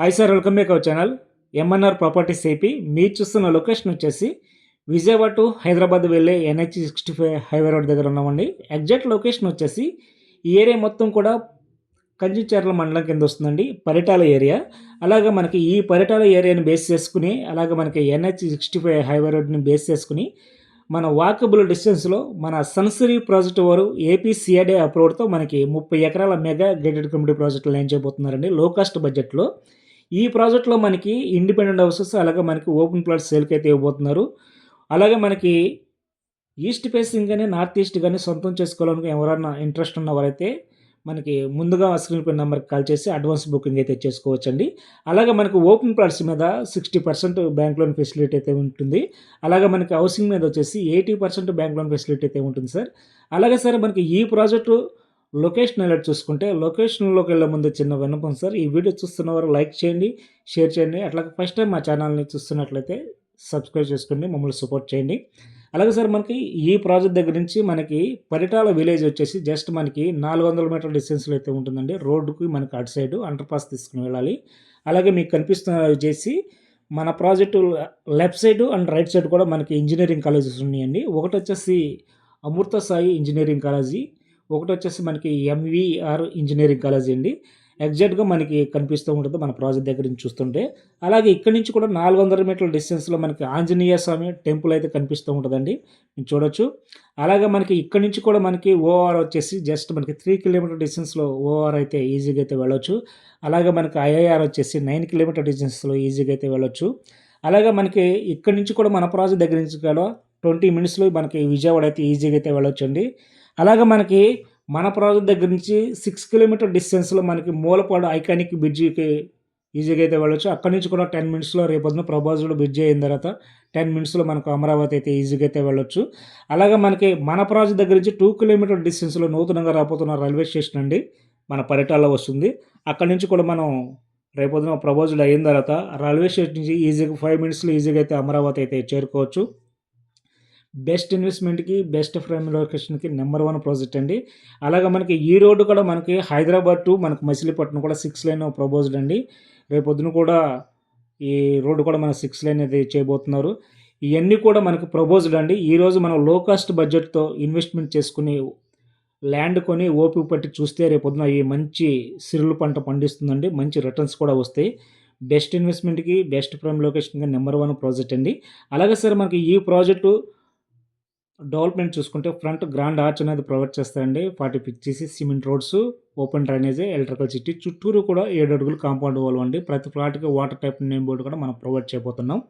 Hi sir welcome back our channel. MNR properties AP మీరు చూస్తున్న location వచ్చేసి Vijayawada to Hyderabad వెళ్ళే NH sixty five highway road దగ్గర ఉన్నామండి. ఎగ్జాక్ట్ లొకేషన్ వచ్చేసి ఈ ఏరియా మొత్తం కూడా కంచిచర్ల మండలం కింద వస్తుందండి పరిటాల ఏరియా. అలాగే మనకి ఈ పరిటాల ఏరియాని బేస్ చేసుకుని అలాగే మనకి ఎన్హెచ్ సిక్స్టీ ఫైవ్ హైవే రోడ్ని బేస్ చేసుకుని మన వాకబుల్ డిస్టెన్స్లో మన సన్సరీ ప్రాజెక్ట్ వారు ఏపీ సిఐడే అప్రూవ్డ్తో మనకి ముప్పై ఎకరాల మెగా గేటెడ్ కమ్యూనిటీ ప్రాజెక్టులు లాంచ్ చేయబోతున్నారండి లో కాస్ట్ బడ్జెట్లో ఈ ప్రాజెక్ట్లో మనకి ఇండిపెండెంట్ హౌసెస్ అలాగే మనకి ఓపెన్ ప్లాట్స్ సేల్కి అయితే ఇవ్వబోతున్నారు. అలాగే మనకి ఈస్ట్ ఫేసింగ్ కానీ నార్త్ ఈస్ట్ కానీ సొంతం చేసుకోవాలని ఎవరైనా ఇంట్రెస్ట్ ఉన్నవారైతే మనకి ముందుగా స్క్రీన్ పై నెంబర్కి కాల్ చేసి అడ్వాన్స్ బుకింగ్ అయితే చేసుకోవచ్చండి. అలాగే మనకు ఓపెన్ ప్లాట్స్ మీద sixty percent bank loan facility అయితే ఉంటుంది. అలాగే మనకి హౌసింగ్ మీద వచ్చేసి eighty percent bank loan facility అయితే ఉంటుంది సార్. అలాగే సార్ మనకి ఈ ప్రాజెక్టు లొకేషన్ అలర్ట్ చూసుకుంటే లొకేషన్లోకి వెళ్ళే ముందు చిన్న విన్నపం సార్. ఈ వీడియో చూస్తున్న వారు లైక్ చేయండి షేర్ చేయండి. అట్లాగే ఫస్ట్ టైం మా ఛానల్ని చూస్తున్నట్లయితే సబ్స్క్రైబ్ చేసుకోండి మమ్మల్ని సపోర్ట్ చేయండి. అలాగే సార్ మనకి ఈ ప్రాజెక్ట్ దగ్గర నుంచి మనకి పరిటాల విలేజ్ వచ్చేసి జస్ట్ మనకి నాలుగు వందల మీటర్ల డిస్టెన్స్లో అయితే ఉంటుందండి. రోడ్డుకి మనకి అటు సైడ్ అండర్ పాస్ తీసుకుని వెళ్ళాలి. అలాగే మీకు కనిపిస్తున్న చేసి మన project left side and right side కూడా మనకి ఇంజనీరింగ్ కాలేజెస్ ఉన్నాయండి. ఒకటి వచ్చేసి అమృత సాయి ఇంజనీరింగ్ కాలేజీ ఒకటి వచ్చేసి మనకి ఎంవీఆర్ ఇంజనీరింగ్ కాలేజ్ అండి. ఎగ్జాక్ట్గా మనకి కనిపిస్తూ ఉంటుంది మన ప్రాజెక్ట్ దగ్గర నుంచి చూస్తుంటే. అలాగే ఇక్కడ నుంచి కూడా నాలుగు వందల మీటర్ల డిస్టెన్స్లో మనకి ఆంజనేయ స్వామి టెంపుల్ అయితే కనిపిస్తూ ఉంటుందండి. మీరు చూడొచ్చు. అలాగే మనకి ఇక్కడ నుంచి కూడా మనకి ఓఆర్ వచ్చేసి జస్ట్ మనకి త్రీ కిలోమీటర్ డిస్టెన్స్లో ఓఆర్ అయితే ఈజీగా అయితే వెళ్ళొచ్చు. అలాగే మనకి ఐఐఆర్ వచ్చేసి నైన్ కిలోమీటర్ డిస్టెన్స్లో ఈజీగా అయితే వెళ్ళొచ్చు. అలాగే మనకి ఇక్కడ నుంచి కూడా మన ప్రాజెక్ట్ దగ్గర నుంచి కూడా ట్వంటీ మినిట్స్లో మనకి విజయవాడ అయితే ఈజీగా అయితే వెళ్ళొచ్చు అండి అలాగే మనకి మన ప్రాజెక్ట్ దగ్గర నుంచి సిక్స్ కిలోమీటర్ డిస్టెన్స్లో మనకి మూలపాడు ఐకానిక్ బ్రిడ్జికి ఈజీగా అయితే వెళ్ళొచ్చు. అక్కడి నుంచి కూడా టెన్ మినిట్స్లో రేపొద్దున ప్రభాజుడు బ్రిడ్జ్ అయిన తర్వాత టెన్ మినిట్స్లో మనకు అమరావతి అయితే ఈజీగా అయితే వెళ్ళొచ్చు. అలాగే మనకి మన ప్రాజెక్ట్ దగ్గర నుంచి టూ కిలోమీటర్ డిస్టెన్స్లో నూతనంగా రాబోతున్న రైల్వే స్టేషన్ అండి. మన పరిటాల్లో వస్తుంది. అక్కడి నుంచి కూడా మనం రేపొద్దున ప్రపోజల్ అయిన తర్వాత రైల్వే స్టేషన్ నుంచి ఈజీగా ఫైవ్ మినిట్స్లో ఈజీగా అయితే అమరావతి అయితే చేరుకోవచ్చు. బెస్ట్ ఇన్వెస్ట్మెంట్కి బెస్ట్ ఫ్రేమ్ లొకేషన్కి నెంబర్ వన్ ప్రాజెక్ట్ అండి. అలాగే మనకి ఈ రోడ్డు కూడా మనకి హైదరాబాద్ టు మనకి మచిలీపట్నం కూడా సిక్స్ లైన్ ప్రపోజ్డ్ అండి. రేపొద్దున కూడా ఈ రోడ్డు కూడా మన సిక్స్ లైన్ అయితే చేయబోతున్నారు. ఇవన్నీ కూడా మనకి ప్రపోజ్డ్ అండి. ఈరోజు మనం లో కాస్ట్ బడ్జెట్తో ఇన్వెస్ట్మెంట్ చేసుకుని ల్యాండ్ కొని ఓపిక పట్టి చూస్తే రేపొద్దున ఈ మంచి సిరులు పంట పండిస్తుందండి. మంచి రిటర్న్స్ కూడా వస్తాయి. బెస్ట్ ఇన్వెస్ట్మెంట్కి బెస్ట్ ప్రైమ్ లొకేషన్కి నెంబర్ వన్ ప్రాజెక్ట్ అండి. అలాగే సార్ మనకి ఈ ప్రాజెక్టు డెవలప్మెంట్ చూసుకుంటే ఫ్రంట్ గ్రాండ్ ఆర్చ్ అనేది ప్రొవైడ్ చేస్తారండి ఫార్టీ ఫిక్స్ చేసి cement roads open drainage electricity. చుట్టూరు కూడా ఏడు అడుగులు కాంపౌండ్ వాల్ అండి. ప్రతి ఫ్లాట్కి వాటర్ టైప్ నేమ్ బోర్డు కూడా మనం ప్రొవైడ్ చేయబోతున్నాం.